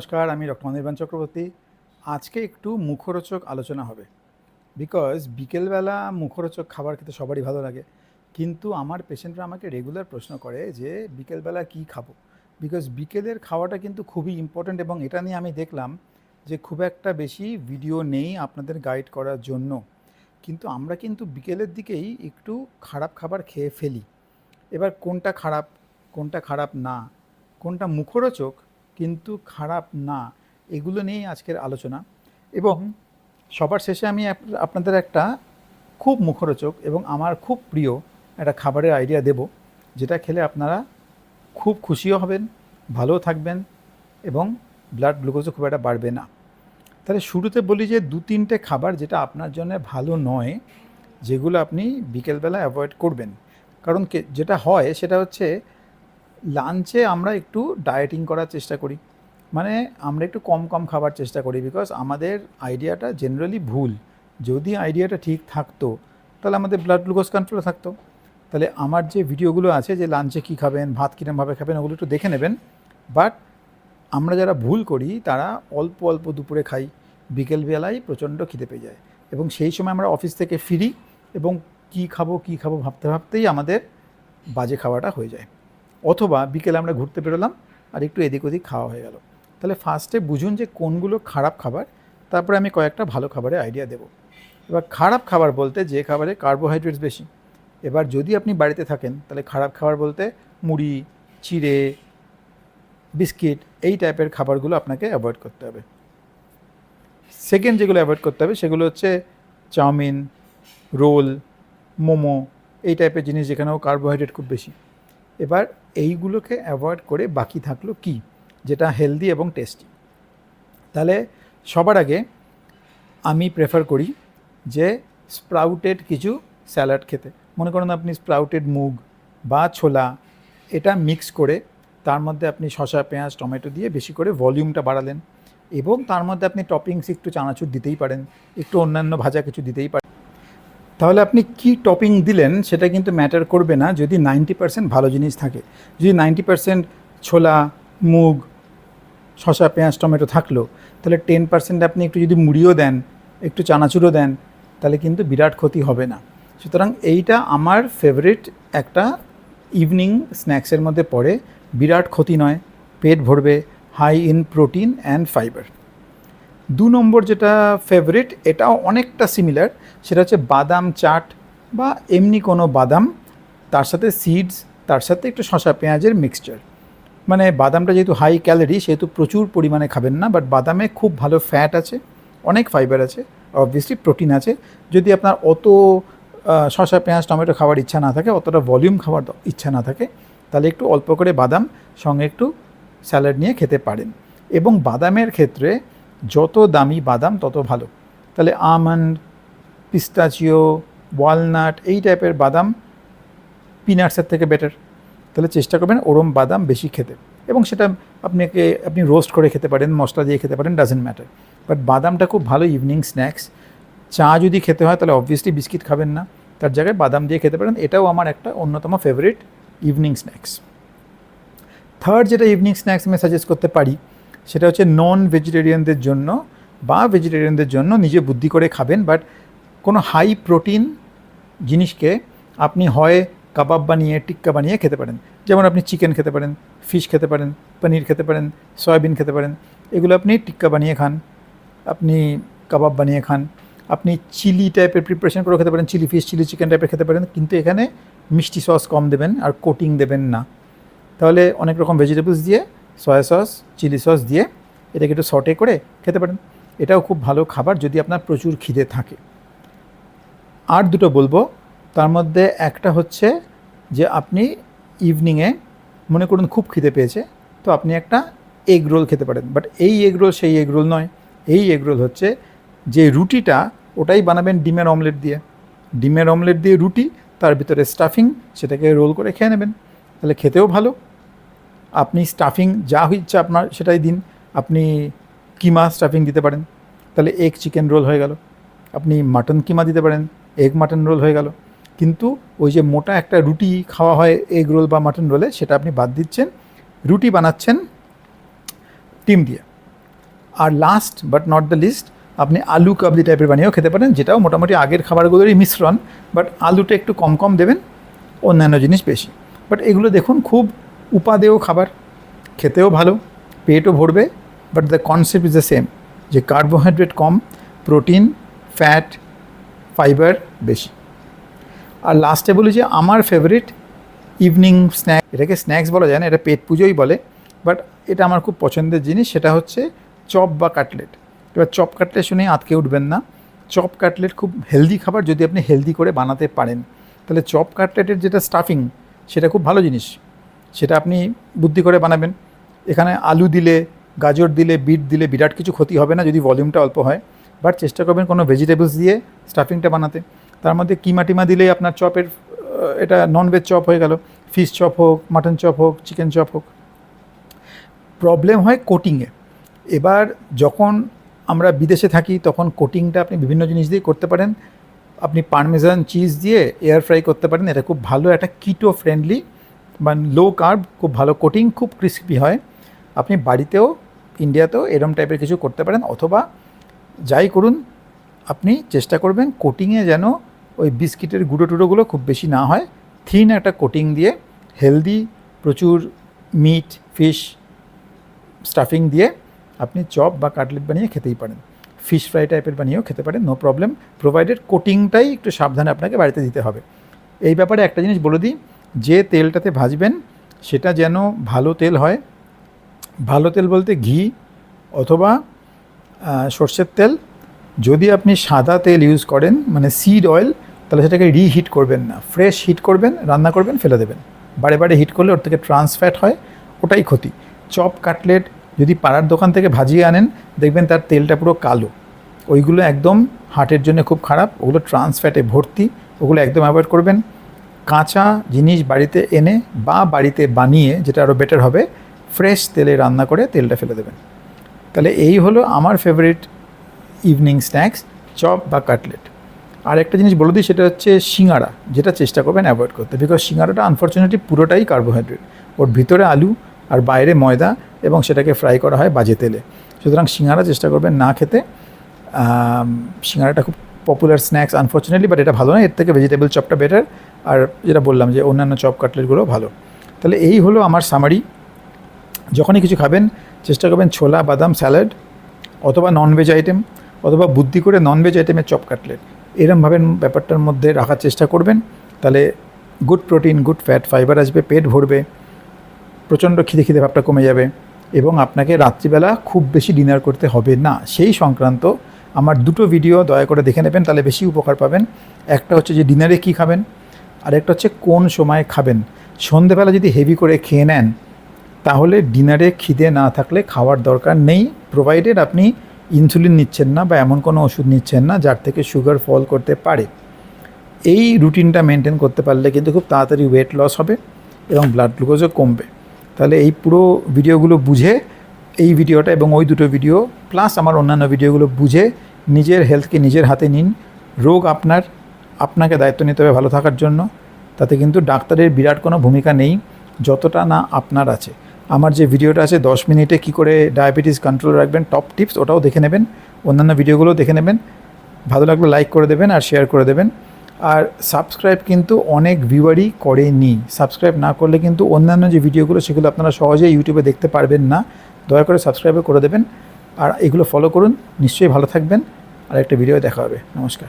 নমস্কার, আমি ডক্টর অনির্বাণ চক্রবর্তী। আজকে একটু মুখরোচক আলোচনা হবে। বিকজ বিকেলবেলা মুখরোচক খাবার খেতে সবারই ভালো লাগে। কিন্তু আমার পেশেন্টরা আমাকে রেগুলার প্রশ্ন করে যে, বিকেলবেলা কি খাব? বিকজ বিকেলের খাওয়াটা কিন্তু খুবই ইম্পর্ট্যান্ট এবং এটা নিয়ে আমি দেখলাম যে, খুব একটা বেশি ভিডিও নেই আপনাদের গাইড করার জন্য। কিন্তু আমরা কিন্তু বিকেলের দিকেই একটু খারাপ খাবার খেয়ে ফেলি। এবার কোনটা খারাপ কোনটা খারাপ না, কোনটা মুখরোচক কিন্তু খারাপ না এগুলো নিয়েই আজকের আলোচনা। এবং সবার শেষে আমি আপনাদের একটা খুব মুখরোচক এবং আমার খুব প্রিয় একটা খাবারের আইডিয়া দেব যেটা খেলে আপনারা খুব খুশিও হবেন ভালো থাকবেন এবং ব্লাড গ্লুকোজও খুব একটা বাড়বে না। তাহলে শুরুতে বলি যে দু তিনটে খাবার যেটা আপনার জন্য ভালো নয় যেগুলো আপনি বিকেলবেলা অ্যাভয়েড করবেন। কারণ যেটা হয় সেটা হচ্ছে লাঞ্চে আমরা একটু ডায়েটিং করার চেষ্টা করি। মানে আমরা একটু কম কম খাবার চেষ্টা করি বিকজ আমাদের আইডিয়াটা জেনারেলি ভুল। যদি আইডিয়াটা ঠিক থাকতো, তাহলে আমাদের ব্লাড গ্লুকোজ কন্ট্রোলে থাকতো। তাহলে আমার যে ভিডিওগুলো আছে যে লাঞ্চে কী খাবেন, ভাত কীরমভাবে খাবেন, ওগুলো একটু দেখে নেবেন। বাট আমরা যারা ভুল করি, তারা অল্প অল্প দুপুরে খাই। বিকেলবেলায় প্রচণ্ড খিদে পেয়ে যায়। এবং সেই সময় আমরা অফিস থেকে ফিরি এবং কী খাব কী খাব ভাবতে ভাবতেই আমাদের বাজে খাওয়াটা হয়ে যায়। অথবা বিকেলে আমরা ঘুরতে বেরোলাম, আর একটু এদিক ওদিক খাওয়া হয়ে গেল। তাহলে ফার্স্টে বুঝুন যে কোনগুলো খারাপ খাবার, তারপরে আমি কয়েকটা ভালো খাবারের আইডিয়া দেবো। এবার খারাপ খাবার বলতে যে খাবারে কার্বোহাইড্রেটস বেশি, এবার যদি আপনি বাড়িতে থাকেন, তাহলে খারাপ খাবার বলতে মুড়ি, চিড়ে, বিস্কিট, এই টাইপের খাবারগুলো আপনাকে অ্যাভয়েড করতে হবে। সেকেন্ড যেগুলো অ্যাভয়েড করতে হবে, সেগুলো হচ্ছে চাউমিন, রোল, মোমো, এই টাইপের জিনিস যেখানেও কার্বোহাইড্রেট খুব বেশি। এবার এইগুলোকে অ্যাভয়েড করে বাকি থাকল কি? যেটা হেলদি এবং টেস্টি তাহলে সবার আগে আমি প্রেফার করি যে স্প্রাউটেড কিছু স্যালাড খেতে। মনে করুন আপনি স্প্রাউটেড মুগ বা ছোলা, এটা মিক্স করে তার মধ্যে আপনি শসা, পেঁয়াজ, টমেটো দিয়ে বেশি করে ভলিউমটা বাড়ালেন এবং তার মধ্যে আপনি টপিংস একটু চানাচুর দিতেই পারেন, একটু অন্যান্য ভাজা কিছু দিতেই পারেন। তাহলে আপনি কি টপিং দিলেন সেটা কিন্তু ম্যাটার করবে না যদি নাইনটি পার্সেন্ট ভালো জিনিস থাকে। যদি নাইনটি পার্সেন্ট ছোলা, মুগ শশা পেঁয়াজ, টমেটো থাকল, তাহলে টেন পার্সেন্ট আপনি একটু যদি মুড়িও দেন, একটু চানাচুরও দেন, তাহলে কিন্তু বিরাট ক্ষতি হবে না। সুতরাং এইটা আমার ফেভারিট একটা ইভিনিং স্ন্যাক্সের মধ্যে পড়ে। বিরাট ক্ষতি নয়, পেট ভরবে high in protein and fibre দু নম্বর যেটা ফেভারিট এটাও অনেকটা সিমিলার সেটা হচ্ছে বাদাম চাট বা এমনি কোনো বাদাম, তার সাথে সিডস তার সাথে একটু শসা পেঁয়াজের মিক্সচার মানে বাদামটা যেহেতু হাই ক্যালোরি সেহেতু প্রচুর পরিমাণে খাবেন না বাট বাদামে খুব ভালো ফ্যাট আছে, অনেক ফাইবার আছে অবভিয়াসলি প্রোটিন আছে। যদি আপনার অত শসা, পেঁয়াজ, টমেটো খাওয়ার ইচ্ছা না থাকে, অতটা ভলিউম খাওয়ার ইচ্ছা না থাকে, তাহলে একটু অল্প করে বাদাম, সঙ্গে একটু স্যালাড নিয়ে খেতে পারেন। এবং বাদামের ক্ষেত্রে যত দামি বাদাম, তত ভালো। তাহলে আমন্ড, পিস্তাচিও, ওয়ালনাট, এই টাইপের বাদাম পিনাটসের থেকে বেটার তাহলে চেষ্টা করবেন ওরম বাদাম বেশি খেতে। এবং সেটা আপনাকে, আপনি রোস্ট করে খেতে পারেন, মশলা দিয়ে খেতে পারেন ডাজেন্ট ম্যাটার বাট বাদামটা খুব ভালো ইভিনিং স্ন্যাক্স চা যদি খেতে হয়, তাহলে অবভিয়াসলি বিস্কিট খাবেন না। তার জায়গায় বাদাম দিয়ে খেতে পারেন। এটাও আমার একটা অন্যতম ফেভারিট ইভিনিং স্ন্যাক্স থার্ড যেটা ইভিনিং স্ন্যাক্স আমি সাজেস্ট করতে পারি সেটা হচ্ছে নন ভেজিটেরিয়ানদের জন্য বা ভেজিটেরিয়ানদের জন্য নিজে বুদ্ধি করে খাবেন বাট কোনো হাই প্রোটিন জিনিসকে আপনি হয় কাবাব বানিয়ে, টিক্কা বানিয়ে খেতে পারেন। যেমন আপনি চিকেন খেতে পারেন ফিশ খেতে পারেন, পনির খেতে পারেন, সয়াবিন খেতে পারেন, এগুলো আপনি টিক্কা বানিয়ে খান, আপনি কাবাব বানিয়ে খান, আপনি চিলি টাইপের প্রিপারেশন করে খেতে পারেন চিলি ফিশ চিলি চিকেন টাইপের খেতে পারেন, কিন্তু এখানে মিষ্টি সস কম দেবেন আর কোটিং দেবেন না। তাহলে অনেক রকম ভেজিটেবলস দিয়ে সয়া সস চিলি সস দিয়ে এটাকে একটু সটে করে খেতে পারেন। এটাও খুব ভালো খাবার যদি আপনার প্রচুর খিদে থাকে। আর দুটো বলব, তার মধ্যে একটা হচ্ছে যে আপনি ইভিনিংয়ে মনে করুন খুব খিদে পেয়েছে, তো আপনি একটা এগ রোল খেতে পারেন। বাট এই এগ রোল সেই এগ রোল নয়। এই এগ রোল হচ্ছে যে রুটিটা ওটাই বানাবেন ডিমের অমলেট দিয়ে। ডিমের অমলেট দিয়ে রুটি, তার ভিতরে স্টাফিং সেটাকে রোল করে খেয়ে নেবেন। তাহলে খেতেও ভালো। আপনি স্টাফিং যা ইচ্ছা আপনার সেটাই দিন। আপনি কিমা স্টাফিং দিতে পারেন। তাহলে এগ চিকেন রোল হয়ে গেল। আপনি মাটন কিমা দিতে পারেন। এগ মাটন রোল হয়ে গেল। কিন্তু ওই যে মোটা একটা রুটি খাওয়া হয় এগ রোল বা মাটন রোলে সেটা আপনি বাদ দিচ্ছেন। রুটি বানাচ্ছেন ডিম দিয়ে। আর last but not the least আপনি আলু কাবলি টাইপের বানিয়েও খেতে পারেন, যেটাও মোটামুটি আগের খাবারগুলোরই মিশ্রণ বাট আলুটা একটু কম কম দেবেন, অন্যান্য জিনিস বেশি। বাট এগুলো দেখুন, খুব উপাদেয় খাবার, খেতেও ভালো, পেটও ভরবে but the concept is the same যে কার্বোহাইড্রেট কম প্রোটিন ফ্যাট ফাইবার বেশি। আর লাস্টে বলি যে আমার ফেভারিট ইভিনিং স্ন্যাক এটাকে স্ন্যাক্স বলা যায় না, এটা পেট পুজোই বলে বাট এটা আমার খুব পছন্দের জিনিস, সেটা হচ্ছে চপ বা কাটলেট এবার চপ কাটলেট শুনে আঁতকে উঠবেন না। চপ কাটলেট খুব হেলদি খাবার যদি আপনি হেলদি করে বানাতে পারেন, তাহলে চপ কাটলেটের যেটা স্টাফিং সেটা খুব ভালো জিনিস। সেটা আপনি বুদ্ধি করে বানাবেন। এখানে আলু দিলে, গাজর দিলে, বিট দিলে বিরাট কিছু ক্ষতি হবে না যদি ভলিউমটা অল্প হয়। বাট চেষ্টা করবেন কোনো ভেজিটেবলস দিয়ে স্টাফিংটা বানাতে। তার মধ্যে কিমা টিমা দিলেই আপনার চপের এটা ননভেজ চপ হয়ে গেল। ফিশ চপ হোক মাটন চপ হোক চিকেন চপ হোক। প্রবলেম হয় কোটিংয়ে এবার যখন আমরা বিদেশে থাকি, তখন কোটিংটা আপনি বিভিন্ন জিনিস দিয়ে করতে পারেন। আপনি পারমেজান চিজ দিয়ে এয়ার ফ্রাই করতে পারেন। এটা খুব ভালো একটা কিটো ফ্রেন্ডলি বা লো কার্ব খুব ভালো কোটিং খুব ক্রিস্পি হয়। আপনি বাড়িতেও ইন্ডিয়াতেও এরম টাইপের কিছু করতে পারেন অথবা যাই করুন, আপনি চেষ্টা করবেন কোটিংয়ে যেন ওই বিস্কিটের গুঁড়ো টুড়োগুলো খুব বেশি না হয়। থিন একটা কোটিং দিয়ে হেলদি প্রচুর মিট ফিশ স্টাফিং দিয়ে আপনি চপ বা কাটলেট বানিয়ে খেতেই পারেন। ফিশ ফ্রাই টাইপের বানিয়েও খেতে পারেন নো প্রবলেম প্রোভাইডেড কোটিংটাই একটু সাবধানে আপনাকে বাড়িতে দিতে হবে। এই ব্যাপারে একটা জিনিস বলে দিই যে তেলটাতে ভাজবেন, সেটা যেন ভালো তেল হয়। ভালো তেল বলতে ঘি অথবা সর্ষের তেল। যদি আপনি সাদা তেল ইউজ করেন মানে সিড অয়েল তাহলে সেটাকে রিহিট করবেন না। ফ্রেশ হিট করবেন, রান্না করবেন, ফেলে দেবেন। বারে বারে হিট করলে ওর থেকে ট্রান্সফ্যাট হয়, ওটাই ক্ষতি। চপ, কাটলেট যদি পাড়ার দোকান থেকে ভাজিয়ে আনেন, দেখবেন তার তেলটা পুরো কালো। ওইগুলো একদম হার্টের জন্য খুব খারাপ, ওগুলো ট্রান্সফ্যাটে ভর্তি, ওগুলো একদম অ্যাভয়েড করবেন। কাঁচা জিনিস বাড়িতে এনে বা বাড়িতে বানিয়ে যেটা আরও বেটার হবে ফ্রেশ তেলে রান্না করে তেলটা ফেলে দেবেন। তাহলে এই হলো আমার ফেভারিট ইভিনিং স্ন্যাক্স চপ বা কাটলেট আর একটা জিনিস বলে দিই, সেটা হচ্ছে শিঙাড়া যেটা চেষ্টা করবেন অ্যাভয়েড করতে। বিকজ সিঙ্গারাটা আনফর্চুনেটলি পুরোটাই কার্বোহাইড্রেট ওর ভিতরে আলু আর বাইরে ময়দা এবং সেটাকে ফ্রাই করা হয় বাজে তেলে। সুতরাং সিঙ্গারা চেষ্টা করবেন না খেতে। সিঙ্গারাটা খুব পপুলার স্ন্যাক্স আনফর্চুনেটলি বাট এটা ভালো না। এর থেকে ভেজিটেবল চপটা বেটার আর যেটা বললাম যে অন্যান্য চপ কাটলেটগুলো ভালো। তাহলে এই হলো আমার সামারি যখনই কিছু খাবেন, চেষ্টা করবেন ছোলা, বাদাম স্যালাড অথবা ননভেজ আইটেম অথবা বুদ্ধি করে ননভেজ আইটেমের চপ কাটলেট এরমভাবে ব্যাপারটার মধ্যে রাখার চেষ্টা করবেন। তাহলে good protein good fat fibre আসবে, পেট ভরবে, প্রচণ্ড খিদে খিদে ভাবটা কমে যাবে এবং আপনাকে রাত্রিবেলা খুব বেশি ডিনার করতে হবে না। সেই সংক্রান্ত আমার দুটো ভিডিও দয়া করে দেখে নেবেন, তাহলে বেশি উপকার পাবেন। একটা হচ্ছে যে ডিনারে কী খাবেন, আর একটা হচ্ছে কোন সময় খাবেন। সন্ধেবেলা যদি হেভি করে খেয়ে নেন, তাহলে ডিনারে খিদে না থাকলে খাওয়ার দরকার নেই প্রোভাইডেড আপনি ইনসুলিন নিচ্ছেন না বা এমন কোনো ওষুধ নিচ্ছেন না যার থেকে সুগার ফল করতে পারে। এই রুটিনটা মেনটেন করতে পারলে কিন্তু খুব তাড়াতাড়ি ওয়েট লস হবে এবং ব্লাড গ্লুকোজও কমবে। তাহলে এই পুরো ভিডিওগুলো বুঝে, এই ভিডিওটা এবং ওই দুটো ভিডিও প্লাস আমার অন্যান্য ভিডিওগুলো বুঝে নিজের হেলথকে নিজের হাতে নিন। রোগ আপনার, আপনাকে দায়িত্ব নিতে হবে ভালো থাকার জন্য। তাতে কিন্তু ডাক্তারের বিরাট কোনো ভূমিকা নেই, যতটা না আপনার আছে। আমার যে ভিডিওটা আছে, দশ মিনিটে কি করে ডায়াবেটিস কন্ট্রোল রাখবেন টপ টিপস ওটাও দেখে নেবেন, অন্যান্য ভিডিওগুলোও দেখে নেবেন। ভালো লাগলে লাইক করে দেবেন আর শেয়ার করে দেবেন। আর সাবস্ক্রাইব কিন্তু অনেক ভিউয়ারই করেনি। সাবস্ক্রাইব না করলে কিন্তু অন্যান্য যে ভিডিওগুলো, সেগুলো আপনারা সহজেই ইউটিউবে দেখতে পারবেন না। দয়া করে সাবস্ক্রাইব করে দেবেন। আর এগুলো ফলো করুন। নিশ্চয়ই ভালো থাকবেন। আর একটা ভিডিও দেখা হবে। নমস্কার।